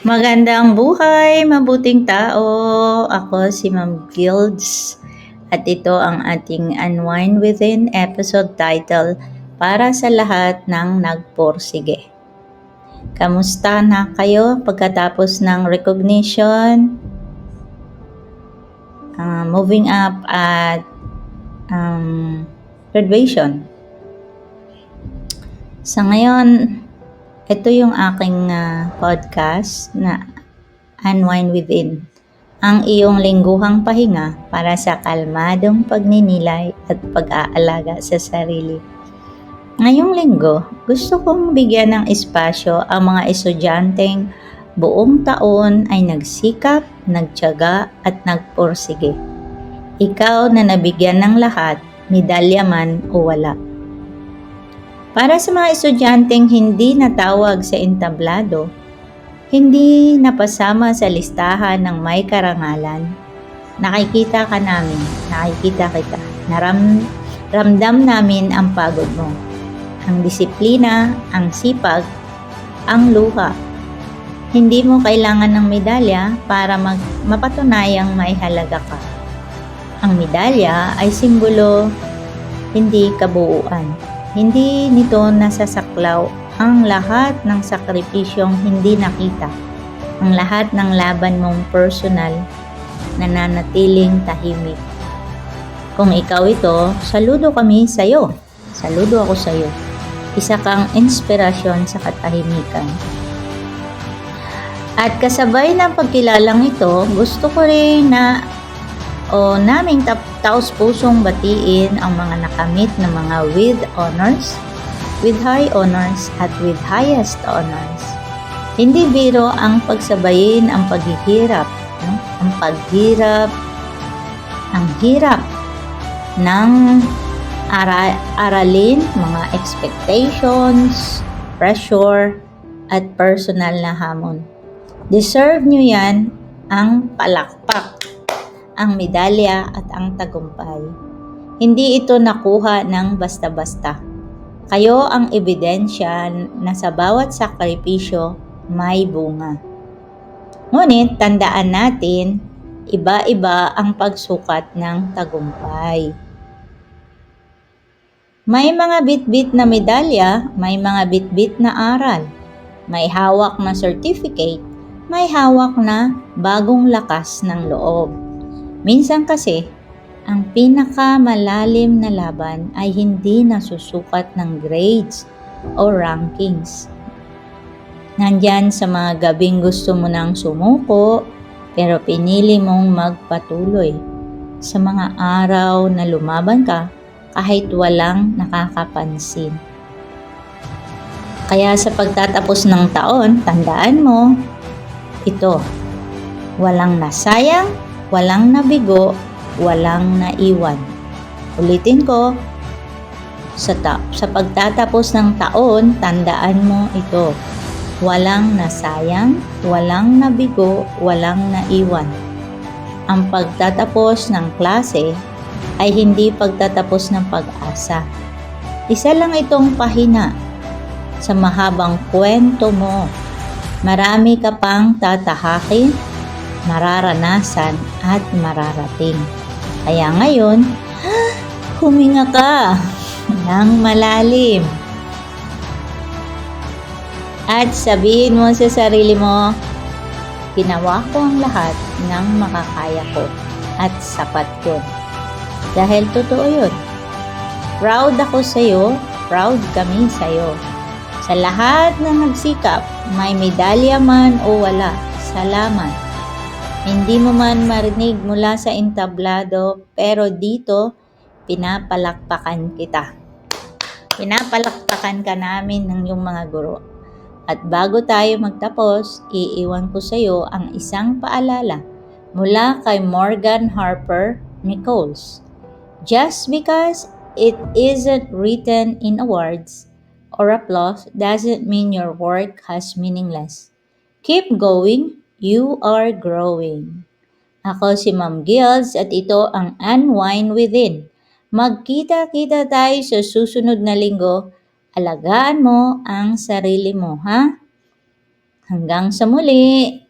Magandang buhay, mabuting tao. Ako si Ma'am Gilds at ito ang ating Unwind Within episode title para sa lahat ng nagporsige. Kamusta na kayo pagkatapos ng recognition, uh, moving up at um, graduation? Sa ngayon, ito yung aking uh, podcast na Unwind Within. Ang iyong lingguhang pahinga para sa kalmadong pagninilay at pag-aalaga sa sarili. Ngayong linggo, gusto kong bigyan ng espasyo ang mga estudyanteng buong taon ay nagsikap, nagtyaga at nagpursige. Ikaw na nabigyan ng lahat, medalya man o wala para sa mga estudyanteng hindi natawag sa entablado, hindi napasama sa listahan ng may karangalan, nakikita ka namin, nakikita kita, naram, ramdam namin ang pagod mo, ang disiplina, ang sipag, ang luha. Hindi mo kailangan ng medalya para mag, mapatunayang may halaga ka. Ang medalya ay simbolo, hindi kabuuan hindi nito nasasaklaw ang lahat ng sakripisyong hindi nakita, ang lahat ng laban mong personal na nanatiling tahimik. Kung ikaw ito, saludo kami sa iyo. Saludo ako sa iyo. Isa kang inspirasyon sa katahimikan. At kasabay ng pagkilalang ito, gusto ko rin na o naming taos pusong batiin ang mga nakamit na mga with honors, with high honors at with highest honors. Hindi biro ang pagsabayin ang paghihirap, no? ang paghirap, ang hirap ng ara aralin, mga expectations, pressure, at personal na hamon. Deserve nyo yan ang palakpak ang medalya at ang tagumpay. Hindi ito nakuha ng basta-basta. Kayo ang ebidensya na sa bawat sakripisyo may bunga. Ngunit tandaan natin, iba-iba ang pagsukat ng tagumpay. May mga bitbit na medalya, may mga bitbit na aral, may hawak na certificate, may hawak na bagong lakas ng loob. Minsan kasi, ang pinakamalalim na laban ay hindi nasusukat ng grades o rankings. Nandyan sa mga gabing gusto mo nang sumuko, pero pinili mong magpatuloy. Sa mga araw na lumaban ka, kahit walang nakakapansin. Kaya sa pagtatapos ng taon, tandaan mo, ito, walang nasayang Walang nabigo, walang naiwan. Ulitin ko, sa, ta- sa pagtatapos ng taon, tandaan mo ito. Walang nasayang, walang nabigo, walang naiwan. Ang pagtatapos ng klase ay hindi pagtatapos ng pag-asa. Isa lang itong pahina sa mahabang kwento mo. Marami ka pang tatahakin mararanasan at mararating. Kaya ngayon, huminga ka ng malalim. At sabihin mo sa sarili mo, ginawa ko ang lahat ng makakaya ko at sapat yun. Dahil totoo yun. Proud ako sa iyo, proud kami sa iyo. Sa lahat ng nagsikap, may medalya man o wala, salamat hindi mo man marinig mula sa entablado, pero dito, pinapalakpakan kita. Pinapalakpakan ka namin ng iyong mga guro. At bago tayo magtapos, iiwan ko sa iyo ang isang paalala mula kay Morgan Harper Nichols. Just because it isn't written in awards or applause doesn't mean your work has meaningless. Keep going You are growing. Ako si Ma'am Gills at ito ang Unwind Within. Magkita-kita tayo sa susunod na linggo. Alagaan mo ang sarili mo, ha? Hanggang sa muli!